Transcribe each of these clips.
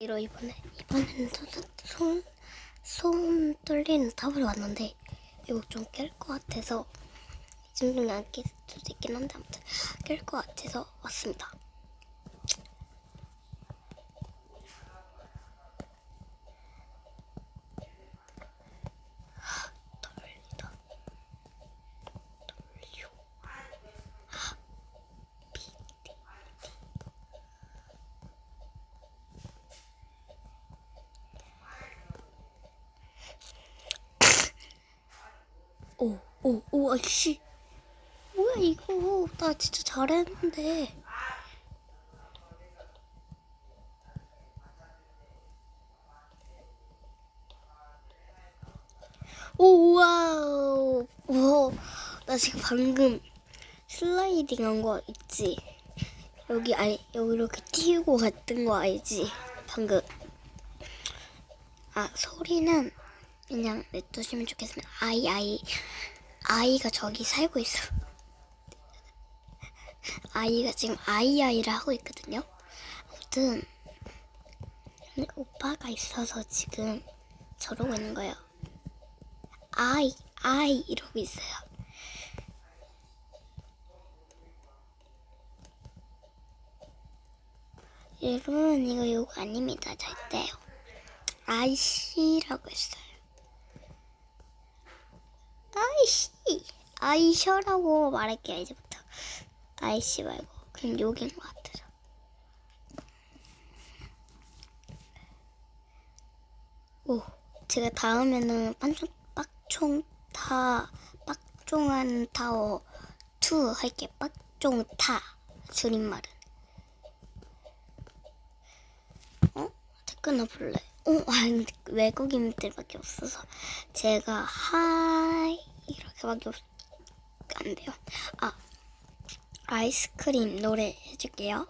이러 이번에 이번에는 손, 손, 손 떨리는 탑을 왔는데 이거 좀 깰 것 같아서 이 정도는 안 깰 수도 있긴 한데 아무튼 깰 것 같아서 왔습니다. 오, 오, 오, 아이씨. 뭐야, 이거. 나 진짜 잘했는데. 오, 와우. 와, 나 지금 방금 슬라이딩 한 거 있지? 여기, 아니, 여기 이렇게 띄우고 갔던 거 알지? 방금. 아, 소리는 그냥 냅두시면 좋겠습니다. 아이, 아이. 아이가 저기 살고 있어. 아이가 지금 아이아이를 하고 있거든요. 아무튼, 오빠가 있어서 지금 저러고 있는 거예요. 아이, 아이 이러고 있어요. 여러분, 이거 욕 아닙니다. 절대요. 아이씨라고 했어요. 아이씨, 아이셔라고 말할게요, 이제부터. 아이씨 말고, 그냥 욕인 것 같아서. 오, 제가 다음에는 빤총, 빡총 타, 빡종한 타워 2 할게. 빡종 타, 줄임말은. 어? 댓글나 볼래? 어, 아니, 외국인들밖에 없어서 제가 하이 이렇게밖에 없, 안 돼요. 아, 아이스크림 노래 해줄게요.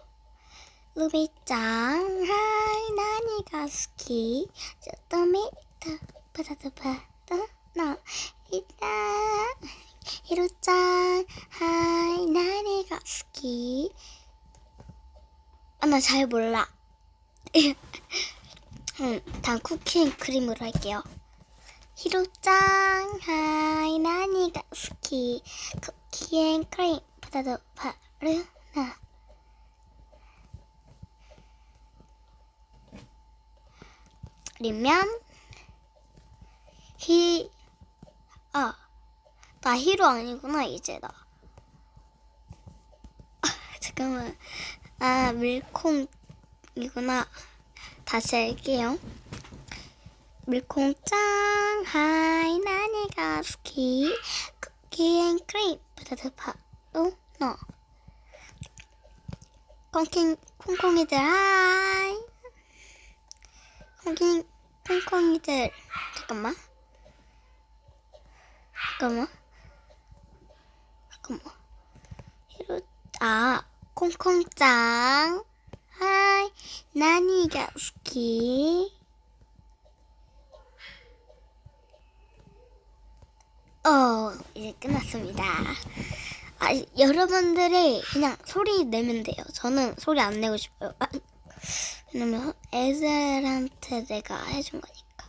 루비짱 하이 나니가 스키 쪼또미타 바다다 바다 나 이다 히로짱 하이 나니가 스키 아 나 잘 몰라 음, 다음 쿠키 크림으로 할게요. 히로짱 하이 나니가 스키 쿠키 앤 크림 바다도 바르나 그러면 히 아, 나 히로 아니구나 이제 나. 아, 잠깐만. 아, 밀콩이구나. 다시 할게요. 밀콩짱. 하이 나니가 스키. 쿠키 앤 크림 바다드 파도 너. 콩킹 콩콩이들 하이. 콩킹 콩콩이들. 잠깐만. 잠깐만. 잠깐만. 히로 아 콩콩짱. 하이 나니가 스키 어 이제 끝났습니다 아 여러분들이 그냥 소리 내면 돼요 저는 소리 안 내고 싶어요 아, 왜냐면 애들한테 내가 해준 거니까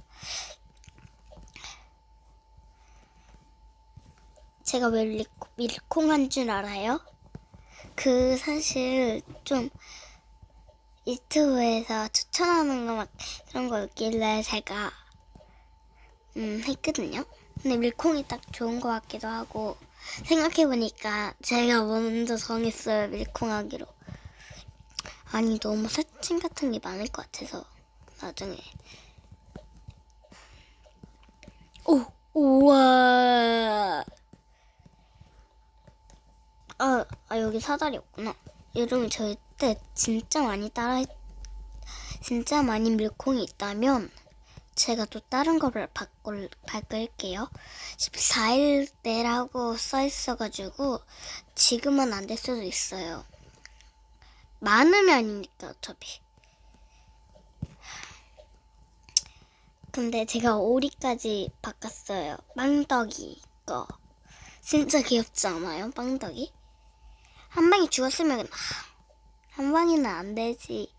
제가 왜 밀콩, 밀콩한 줄 알아요? 그 사실 좀 유튜브에서 추천하는 거 막 그런 거 있길래 제가 음 했거든요. 근데 밀콩이 딱 좋은 거 같기도 하고 생각해 보니까 제가 먼저 정했어요 밀콩하기로. 아니 너무 사진 같은 게 많을 것 같아서 나중에 오 우와 아, 아 여기 사다리 없구나. 여러분 절대 진짜 많이 따라 진짜 많이 밀콩이 있다면 제가 또 다른 거를 바꿀 바꿀게요. 14일 내라고 써 있어가지고 지금은 안 될 수도 있어요. 많으면 아니니까 어차피. 근데 제가 오리까지 바꿨어요. 빵떡이 거. 진짜 귀엽지 않아요? 빵떡이? 한 방에 죽었으면 하, 한 방에는 안 되지.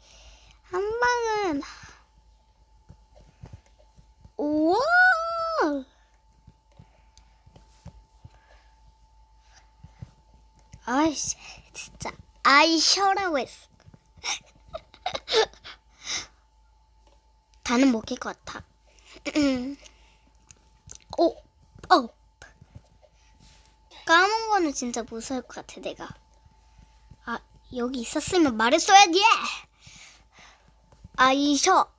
한 방은 하, 아이씨, 진짜. 아이셔라고 했어. 다는 못낄것 같아. 오, 어. 까먹은 거는 진짜 무서울 것 같아, 내가. 아, 여기 있었으면 말했어야지! 아이셔.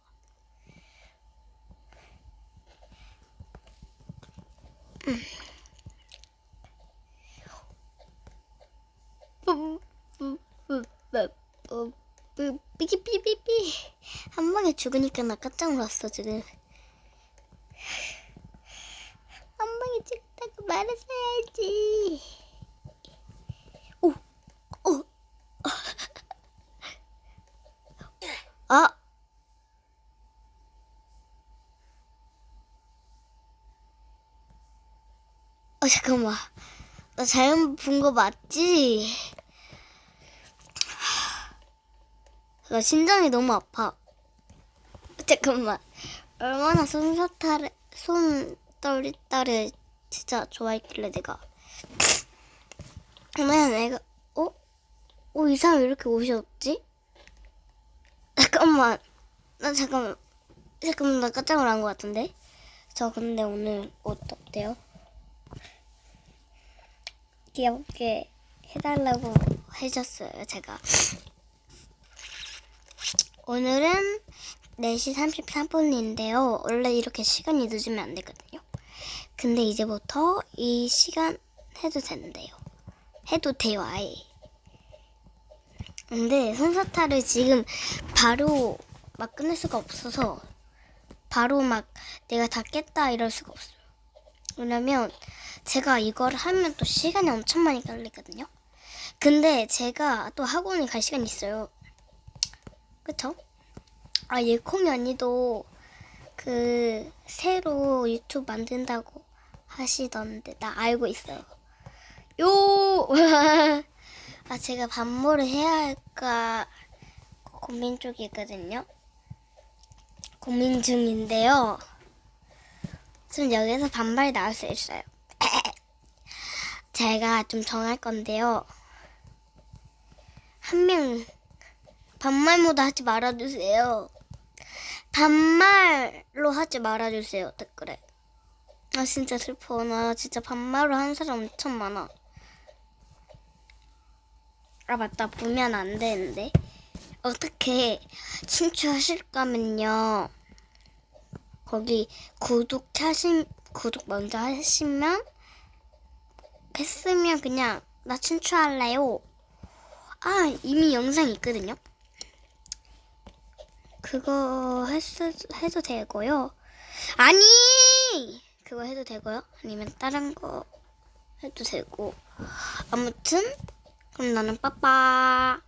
죽으니까 나 깜짝 놀랐어 지금. 한 방에 죽었다고 말했어야지. 오, 오, 아, 어 잠깐만. 나 잘못 본 거 맞지? 나 심장이 너무 아파. 잠깐만. 얼마나 손사타를, 손떨리따를 진짜 좋아했길래 내가. 얼마나 내가, 어? 어, 이 사람 왜 이렇게 옷이 없지? 잠깐만. 나 잠깐만. 잠깐만, 나 깜짝 놀란 것 같은데? 저 근데 오늘 옷 어때요? 귀엽게 해달라고 해줬어요, 제가. 오늘은 4시 33분인데요. 원래 이렇게 시간이 늦으면 안 되거든요. 근데 이제부터 이 시간 해도 되는데요. 해도 돼요, 아예. 근데 손사타를 지금 바로 막 끝낼 수가 없어서 바로 막 내가 다 깼다 이럴 수가 없어요. 왜냐면 제가 이걸 하면 또 시간이 엄청 많이 걸리거든요. 근데 제가 또 학원에 갈 시간이 있어요. 그쵸? 아, 예콩이 언니도 그 새로 유튜브 만든다고 하시던데 나 알고 있어요. 요! 아, 제가 반모를 해야 할까 고민 쪽이거든요. 고민 중인데요. 지금 여기서 반발이 나올 수 있어요. 제가 좀 정할 건데요. 한 명 반말 모드 하지 말아주세요. 반말로 하지 말아주세요. 댓글에. 아 진짜 슬퍼. 나 진짜 반말로 하는 사람 엄청 많아. 아 맞다. 보면 안 되는데. 어떻게 친추하실 거면요. 거기 구독하신 구독 먼저 하시면 했으면 그냥 나 친추할래요. 아 이미 영상 있거든요. 그거 했어, 해도 되고요. 아니 그거 해도 되고요. 아니면 다른 거 해도 되고. 아무튼 그럼 나는 빠빠.